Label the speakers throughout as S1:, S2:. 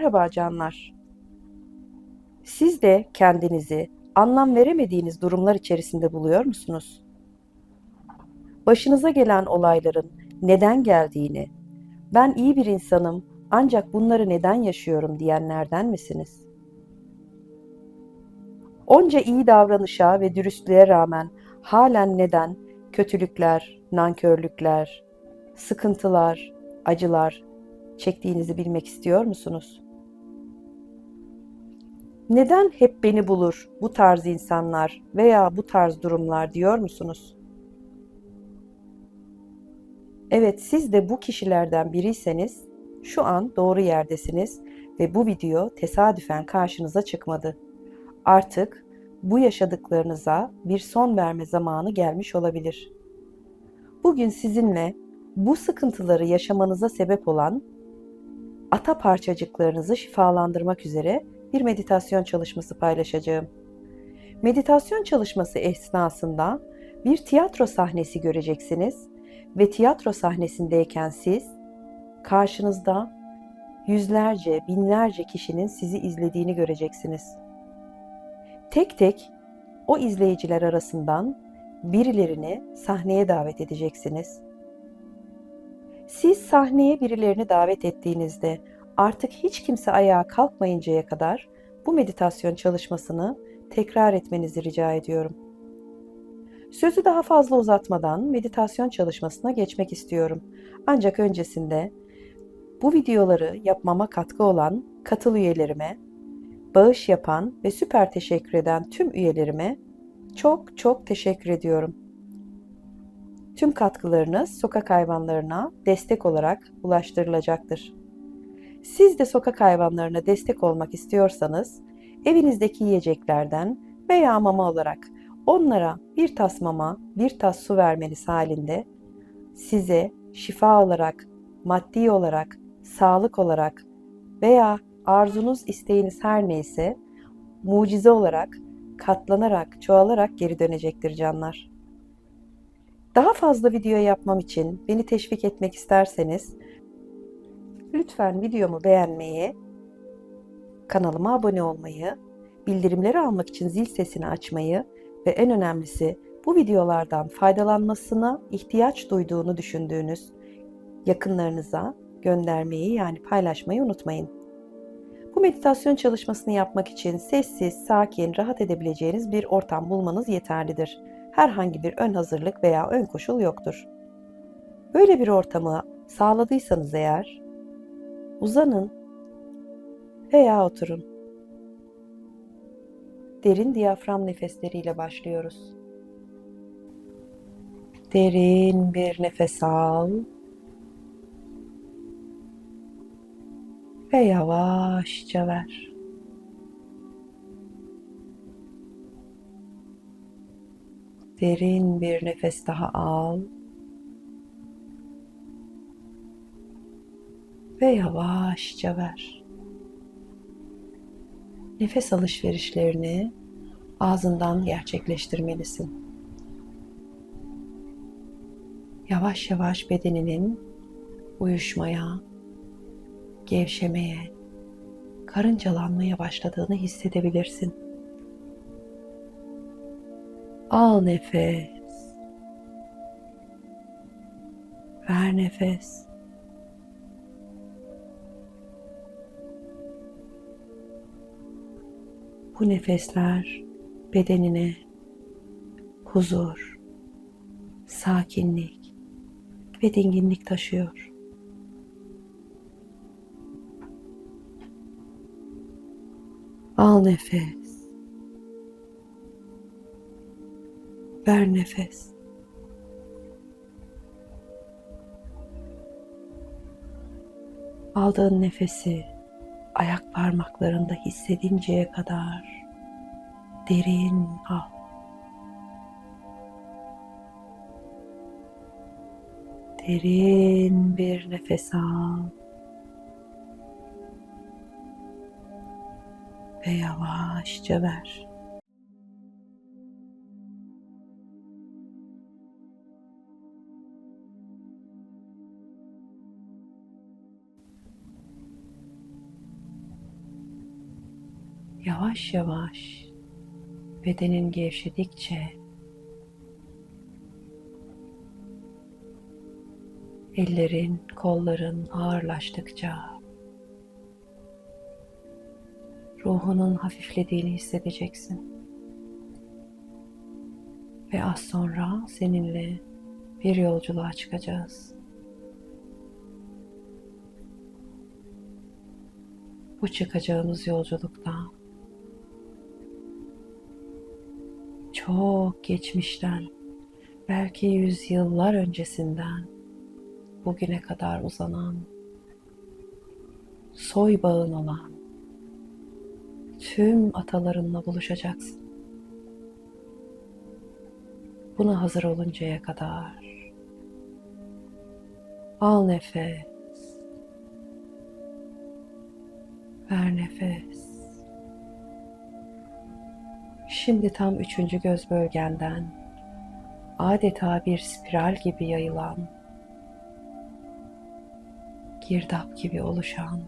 S1: Merhaba canlar. Siz de kendinizi anlam veremediğiniz durumlar içerisinde buluyor musunuz? Başınıza gelen olayların neden geldiğini, ben iyi bir insanım ancak bunları neden yaşıyorum diyenlerden misiniz? Onca iyi davranışa ve dürüstlüğe rağmen halen neden kötülükler, nankörlükler, sıkıntılar, acılar çektiğinizi bilmek istiyor musunuz? Neden hep beni bulur bu tarz insanlar veya bu tarz durumlar diyor musunuz? Evet siz de bu kişilerden biriyseniz şu an doğru yerdesiniz ve bu video tesadüfen karşınıza çıkmadı. Artık bu yaşadıklarınıza bir son verme zamanı gelmiş olabilir. Bugün sizinle bu sıkıntıları yaşamanıza sebep olan ata parçacıklarınızı şifalandırmak üzere bir meditasyon çalışması paylaşacağım. Meditasyon çalışması esnasında bir tiyatro sahnesi göreceksiniz ve tiyatro sahnesindeyken siz karşınızda yüzlerce, binlerce kişinin sizi izlediğini göreceksiniz. Tek tek o izleyiciler arasından birilerini sahneye davet edeceksiniz. Siz sahneye birilerini davet ettiğinizde artık hiç kimse ayağa kalkmayıncaya kadar bu meditasyon çalışmasını tekrar etmenizi rica ediyorum. Sözü daha fazla uzatmadan meditasyon çalışmasına geçmek istiyorum. Ancak öncesinde bu videoları yapmama katkı olan katıl üyelerime, bağış yapan ve süper teşekkür eden tüm üyelerime çok çok teşekkür ediyorum. Tüm katkılarınız sokak hayvanlarına destek olarak ulaştırılacaktır. Siz de sokak hayvanlarına destek olmak istiyorsanız evinizdeki yiyeceklerden veya mama olarak onlara bir tas mama, bir tas su vermeniz halinde size şifa olarak, maddi olarak, sağlık olarak veya arzunuz, isteğiniz her neyse mucize olarak katlanarak, çoğalarak geri dönecektir canlar. Daha fazla video yapmam için beni teşvik etmek isterseniz lütfen videomu beğenmeyi, kanalıma abone olmayı, bildirimleri almak için zil sesini açmayı ve en önemlisi bu videolardan faydalanmasına ihtiyaç duyduğunu düşündüğünüz yakınlarınıza göndermeyi yani paylaşmayı unutmayın. Bu meditasyon çalışmasını yapmak için sessiz, sakin, rahat edebileceğiniz bir ortam bulmanız yeterlidir herhangi bir ön hazırlık veya ön koşul yoktur. Böyle bir ortamı sağladıysanız eğer uzanın veya oturun. Derin diyafram nefesleriyle başlıyoruz. Derin bir nefes al ve yavaşça ver. Derin bir nefes daha al. Ve yavaşça ver. Nefes alışverişlerini ağzından gerçekleştirmelisin. Yavaş yavaş bedeninin uyuşmaya, gevşemeye, karıncalanmaya başladığını hissedebilirsin. Al nefes. Ver nefes. Bu nefesler bedenine huzur, sakinlik ve dinginlik taşıyor. Al nefes. Ver nefes. Aldığın nefesi ayak parmaklarında hissedinceye kadar derin al. Derin bir nefes al. Ve yavaşça ver. Yavaş yavaş bedenin gevşedikçe ellerin, kolların ağırlaştıkça ruhunun hafiflediğini hissedeceksin. Ve az sonra seninle bir yolculuğa çıkacağız. Bu çıkacağımız yolculukta çok geçmişten, belki yüzyıllar öncesinden bugüne kadar uzanan soy bağın olan tüm atalarınla buluşacaksın. Buna hazır oluncaya kadar al nefes, ver nefes. Şimdi tam üçüncü göz bölgenden adeta bir spiral gibi yayılan, girdap gibi oluşan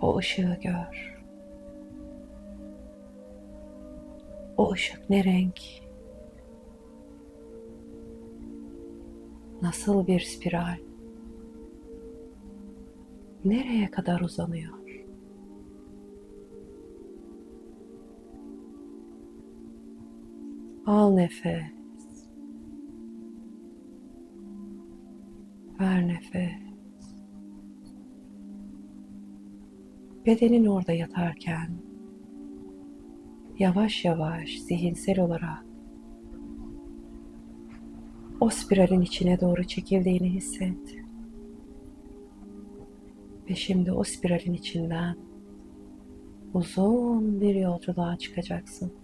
S1: o ışığı gör. O ışık ne renk? Nasıl bir spiral? Nereye kadar uzanıyor? Al nefes. Ver nefes. Bedenin orada yatarken yavaş yavaş zihinsel olarak o spiralin içine doğru çekildiğini hisset. Ve şimdi o spiralin içinden uzun bir yolculuğa çıkacaksın.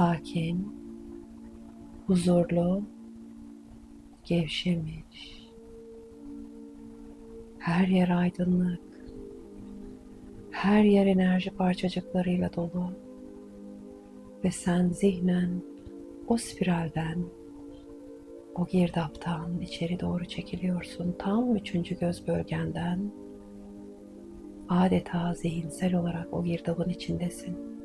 S1: Sakin, huzurlu, gevşemiş. Her yer aydınlık. Her yer enerji parçacıklarıyla dolu. Ve sen zihnen o spiralden, o girdaptan içeri doğru çekiliyorsun. Tam üçüncü göz bölgenden adeta zihinsel olarak o girdabın içindesin.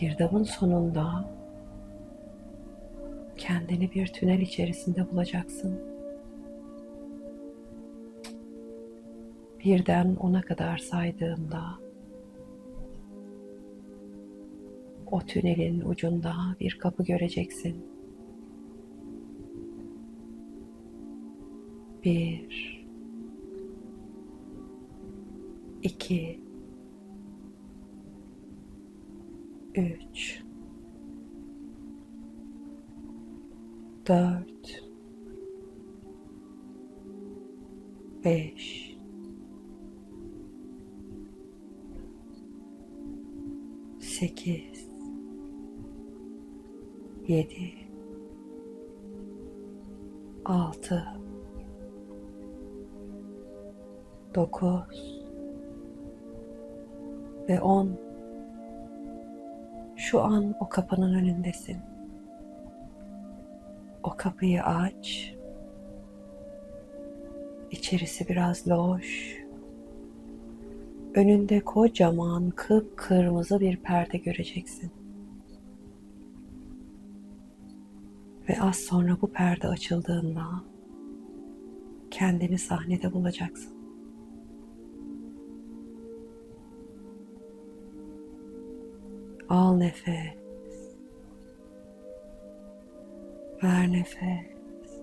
S1: Girdabın sonunda kendini bir tünel içerisinde bulacaksın. Birden ona kadar saydığımda o tünelin ucunda bir kapı göreceksin. Bir, iki, üç, dört, beş, sekiz, yedi, altı, dokuz ve on. Şu an o kapının önündesin. O kapıyı aç. İçerisi biraz loş. Önünde kocaman kıpkırmızı bir perde göreceksin. Ve az sonra bu perde açıldığında kendini sahnede bulacaksın. Al nefes. Ver nefes.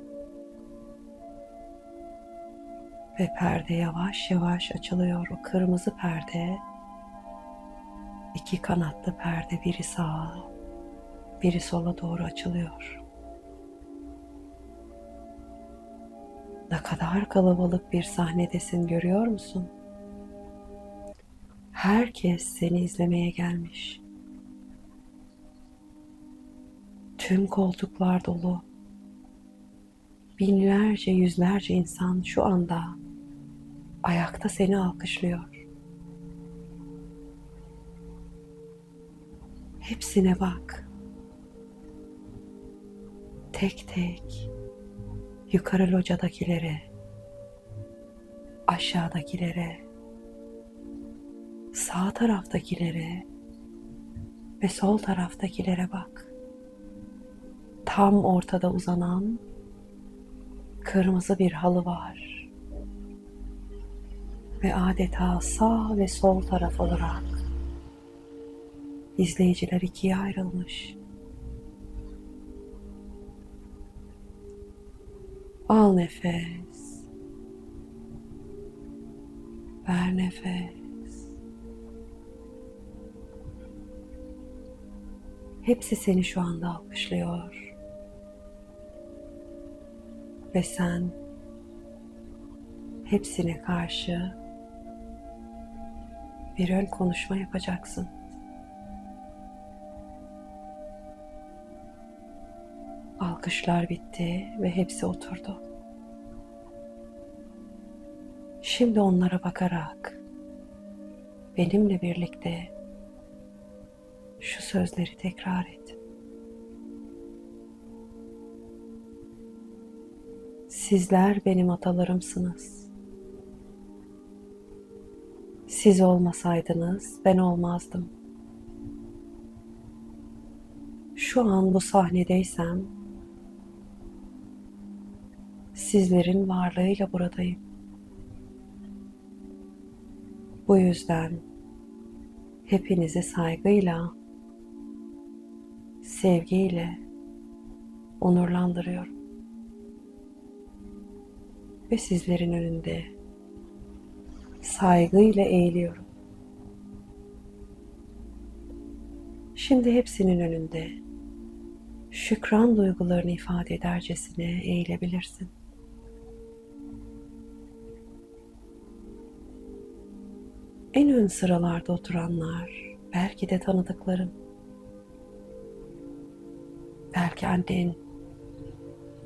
S1: Ve perde yavaş yavaş açılıyor. O kırmızı perde iki kanatlı perde biri sağa, biri sola doğru açılıyor. Ne kadar kalabalık bir sahnedesin görüyor musun? Herkes seni izlemeye gelmiş. Tüm koltuklar dolu. Binlerce, yüzlerce insan şu anda ayakta seni alkışlıyor. Hepsine bak. tek tek yukarı locadakilere, aşağıdakilere, sağ taraftakilere ve sol taraftakilere bak. Tam ortada uzanan kırmızı bir halı var. Ve adeta sağ ve sol taraf olarak izleyiciler ikiye ayrılmış. Al nefes. Ver nefes. Hepsi seni şu anda alkışlıyor. Ve sen hepsine karşı bir ön konuşma yapacaksın. Alkışlar bitti ve hepsi oturdu. Şimdi onlara bakarak benimle birlikte şu sözleri tekrar et. Sizler benim atalarımsınız. Siz olmasaydınız ben olmazdım. Şu an bu sahnedeysem sizlerin varlığıyla buradayım. Bu yüzden hepinizi saygıyla, sevgiyle onurlandırıyorum. Ve sizlerin önünde saygıyla eğiliyorum. Şimdi hepsinin önünde şükran duygularını ifade edercesine eğilebilirsin. En ön sıralarda oturanlar belki de tanıdıkların. Belki annen,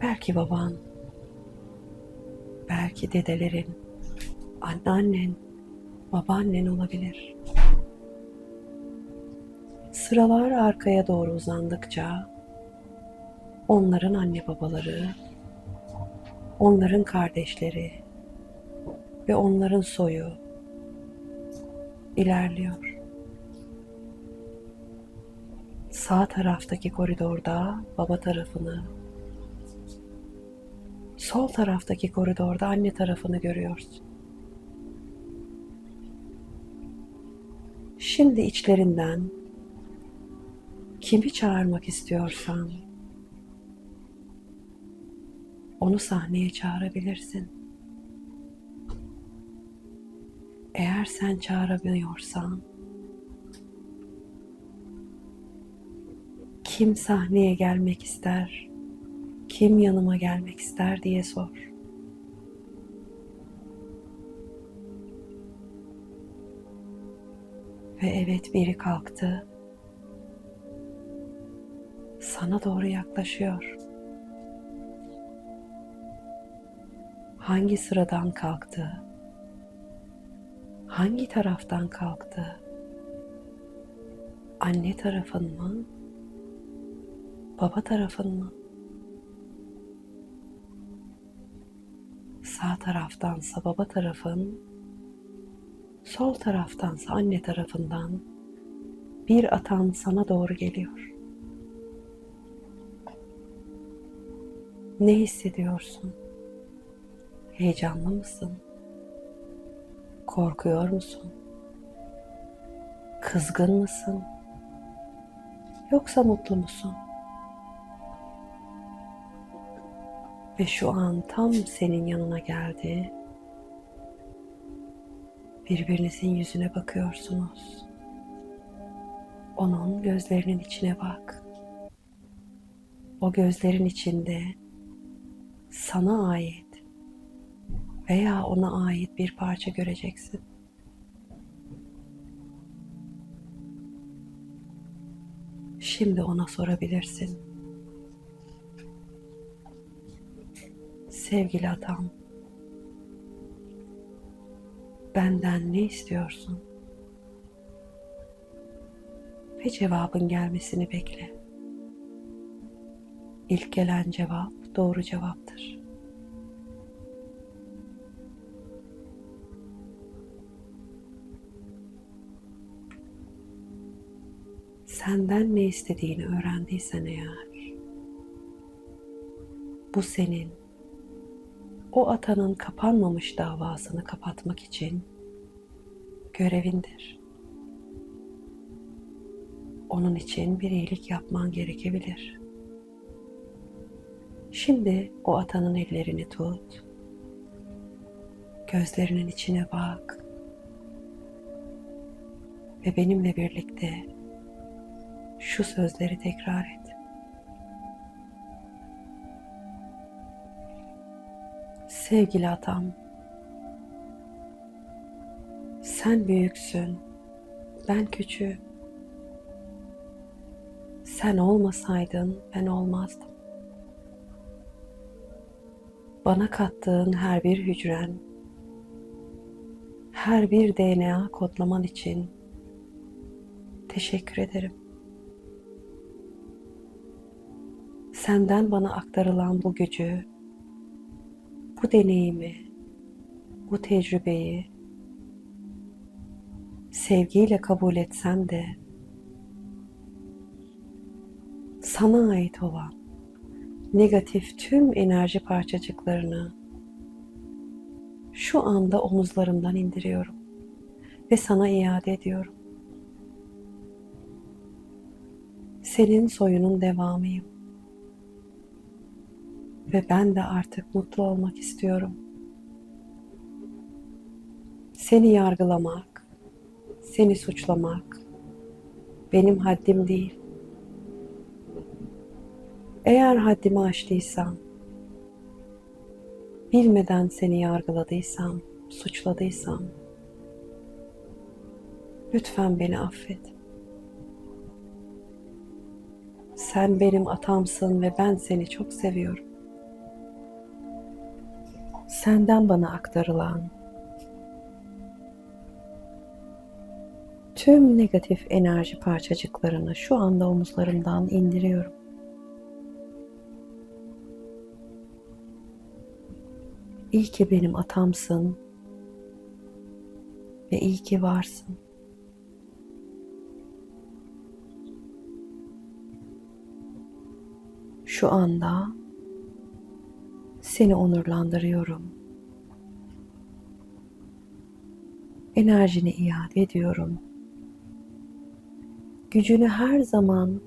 S1: belki baban, belki dedelerin, anneannen, babaannen olabilir. Sıralar arkaya doğru uzandıkça onların anne babaları, onların kardeşleri ve onların soyu ilerliyor. Sağ taraftaki koridorda baba tarafını, sol taraftaki koridorda anne tarafını görüyorsun. Şimdi içlerinden kimi çağırmak istiyorsan onu sahneye çağırabilirsin. Eğer sen çağıramıyorsan kim sahneye gelmek ister, kim yanıma gelmek ister diye sor. Ve evet biri kalktı. Sana doğru yaklaşıyor. Hangi sıradan kalktı? Hangi taraftan kalktı? Anne tarafın mı? Baba tarafın mı? Sağ taraftansa baba tarafın, sol taraftansa anne tarafından bir atan sana doğru geliyor. Ne hissediyorsun? Heyecanlı mısın? Korkuyor musun? Kızgın mısın? Yoksa mutlu musun? Ve şu an tam senin yanına geldi. Birbirinizin yüzüne bakıyorsunuz. Onun gözlerinin içine bak. O gözlerin içinde sana ait veya ona ait bir parça göreceksin. Şimdi ona sorabilirsin. Sevgili atam, benden ne istiyorsun? Ve cevabın gelmesini bekle. İlk gelen cevap doğru cevaptır. Senden ne istediğini öğrendiysen eğer, bu senin o atanın kapanmamış davasını kapatmak için görevindir. Onun için bir iyilik yapman gerekebilir. Şimdi o atanın ellerini tut. Gözlerinin içine bak. Ve benimle birlikte şu sözleri tekrar et. Sevgili atam, sen büyüksün, ben küçüğüm. Sen olmasaydın ben olmazdım. Bana kattığın her bir hücren, her bir DNA kodlaman için teşekkür ederim. Senden bana aktarılan bu gücü, bu deneyimi, bu tecrübeyi sevgiyle kabul etsem de sana ait olan negatif tüm enerji parçacıklarını şu anda omuzlarımdan indiriyorum ve sana iade ediyorum. Senin soyunun devamıyım. Ve ben de artık mutlu olmak istiyorum. Seni yargılamak, seni suçlamak benim haddim değil. Eğer haddimi aştıysam, bilmeden seni yargıladıysam, suçladıysam, lütfen beni affet. Sen benim atamsın ve ben seni çok seviyorum. Senden bana aktarılan tüm negatif enerji parçacıklarını şu anda omuzlarımdan indiriyorum. İyi ki benim atamsın ve iyi ki varsın. Şu anda seni onurlandırıyorum. Enerjini iade ediyorum. Gücünü her zaman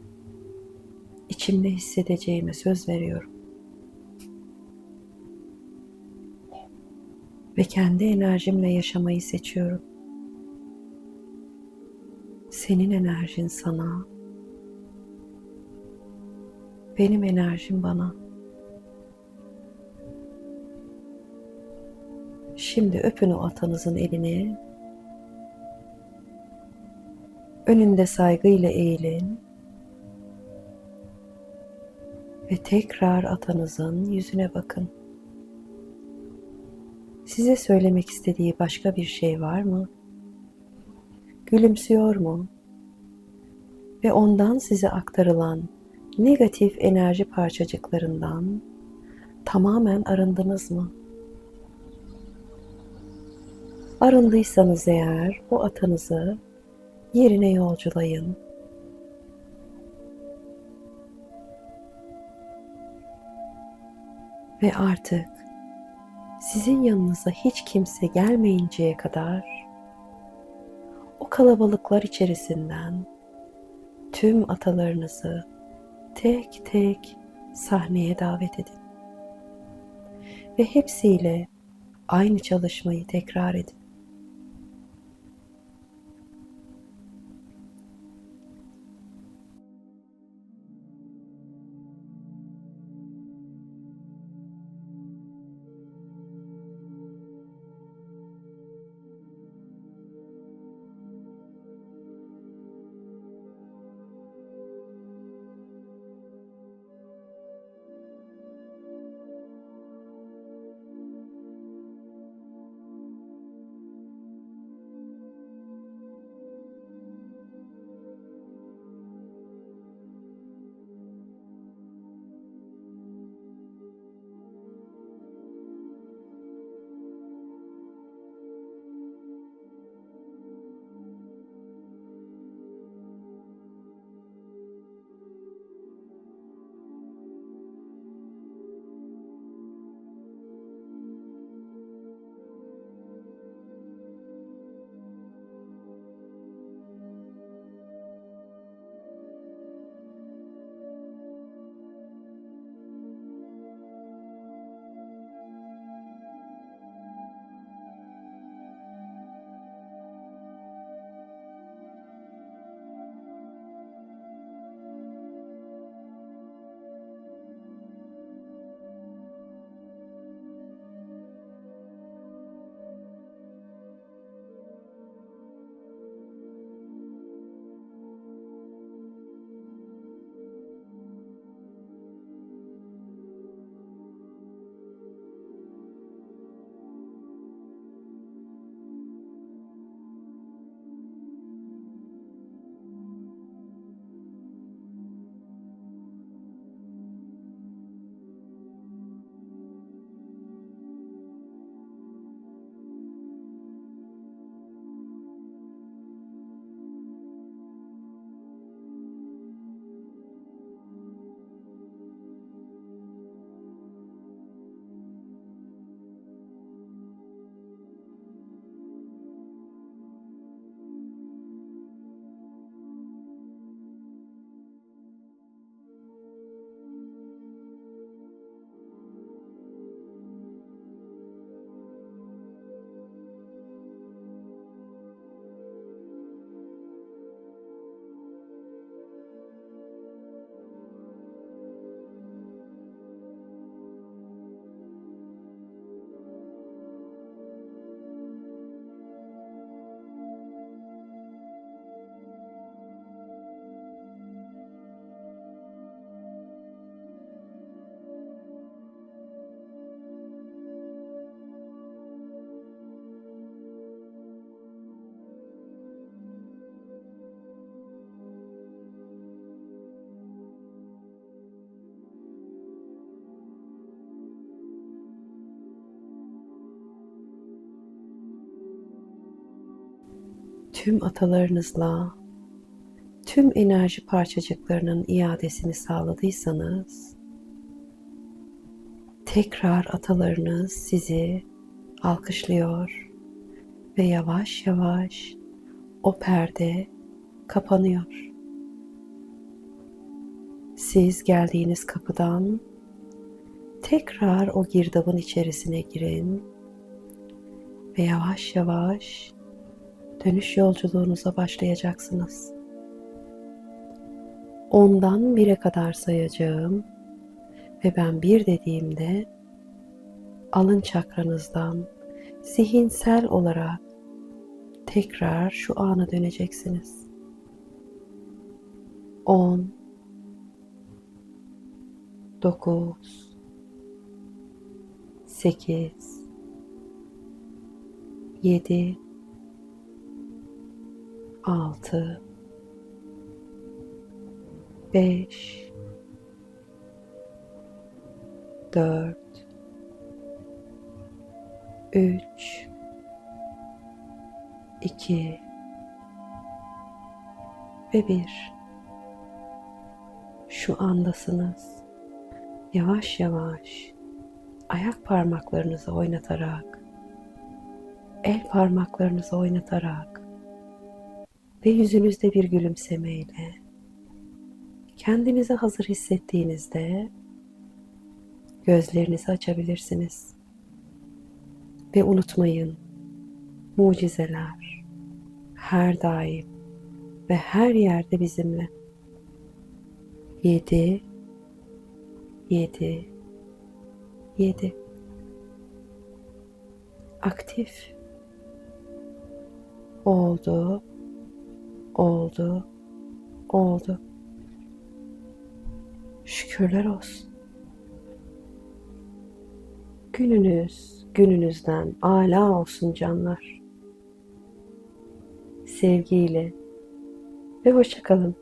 S1: içimde hissedeceğime söz veriyorum. Ve kendi enerjimle yaşamayı seçiyorum. Senin enerjin sana, benim enerjim bana. Şimdi öpün o atanızın elini. Önünde saygıyla eğilin. Ve tekrar atanızın yüzüne bakın. Size söylemek istediği başka bir şey var mı? Gülümsüyor mu? Ve ondan size aktarılan negatif enerji parçacıklarından tamamen arındınız mı? Arındıysanız eğer o atanızı yerine yolculayın. Ve artık sizin yanınıza hiç kimse gelmeyinceye kadar o kalabalıklar içerisinden tüm atalarınızı tek tek sahneye davet edin. Ve hepsiyle aynı çalışmayı tekrar edin. Tüm atalarınızla tüm enerji parçacıklarının iadesini sağladıysanız tekrar atalarınız sizi alkışlıyor ve yavaş yavaş o perde kapanıyor. Siz geldiğiniz kapıdan tekrar o girdabın içerisine girin ve yavaş yavaş dönüş yolculuğunuza başlayacaksınız. Ondan bire kadar sayacağım ve ben bir dediğimde alın çakranızdan zihinsel olarak tekrar şu ana döneceksiniz. 10 9 8 7 6 5 4 3 2 ve 1 Şu andasınız. Yavaş yavaş ayak parmaklarınızı oynatarak el parmaklarınızı oynatarak ve yüzünüzde bir gülümsemeyle kendinizi hazır hissettiğinizde gözlerinizi açabilirsiniz. Ve unutmayın, mucizeler her daim ve her yerde bizimle. 7 7 7 Aktif oldu oldu. Oldu. Şükürler olsun. Gününüz gününüzden âlâ olsun canlar. Sevgiyle ve hoşça kalın